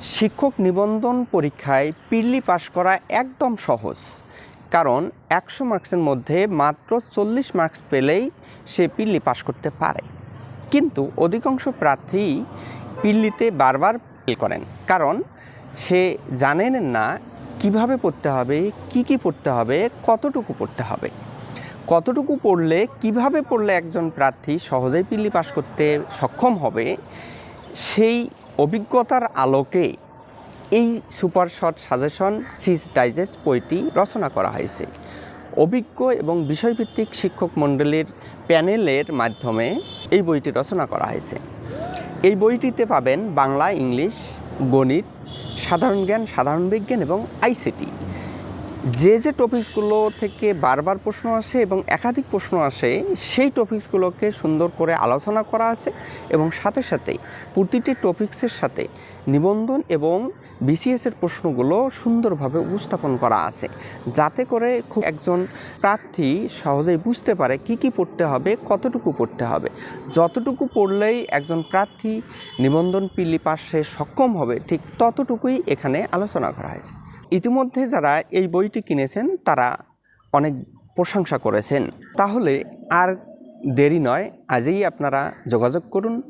শিক্ষক নিবন্ধন পরীক্ষায় পিল্লি পাশ করা একদম সহজ, কারণ একশো মার্কসের মধ্যে মাত্র চল্লিশ মার্কস পেলেই সে পিল্লি পাশ করতে পারে। কিন্তু অধিকাংশ প্রার্থী পিল্লিতে বারবার ফেল করেন, কারণ সে জানেন না কীভাবে পড়তে হবে, কি কি পড়তে হবে, কতটুকু পড়তে হবে। কতটুকু পড়লে, কীভাবে পড়লে একজন প্রার্থী সহজেই পিল্লি পাশ করতে সক্ষম হবে, সেই অভিজ্ঞতার আলোকে এই সুপার শর্ট সাজেশন সিজ ডাইজেস্ট বইটি রচনা করা হয়েছে। অভিজ্ঞ এবং বিষয়ভিত্তিক শিক্ষক মণ্ডলীর প্যানেলের মাধ্যমে এই বইটি রচনা করা হয়েছে। এই বইটিতে পাবেন বাংলা, ইংলিশ, গণিত, সাধারণ জ্ঞান, সাধারণ বিজ্ঞান এবং আইসিটি। যে যে টপিকসগুলো থেকে বারবার প্রশ্ন আসে এবং একাধিক প্রশ্ন আসে, সেই টপিকসগুলোকে সুন্দর করে আলোচনা করা আছে এবং সাথে সাথে প্রতিটি টপিক্সের সাথে নিবন্ধন এবং বিসিএসের প্রশ্নগুলো সুন্দরভাবে উপস্থাপন করা আছে। যাতে করে খুব একজন প্রার্থী সহজেই বুঝতে পারে কি কি পড়তে হবে, কতটুকু পড়তে হবে। যতটুকু পড়লেই একজন প্রার্থী নিবন্ধন পিলি পাশে সক্ষম হবে, ঠিক ততটুকুই এখানে আলোচনা করা হয়েছে। ইতিমধ্যে যারা এই বইটি কিনেছেন, তারা অনেক প্রশংসা করেছেন। তাহলে আর দেরি নয়, আজই আপনারা যোগাযোগ করুন।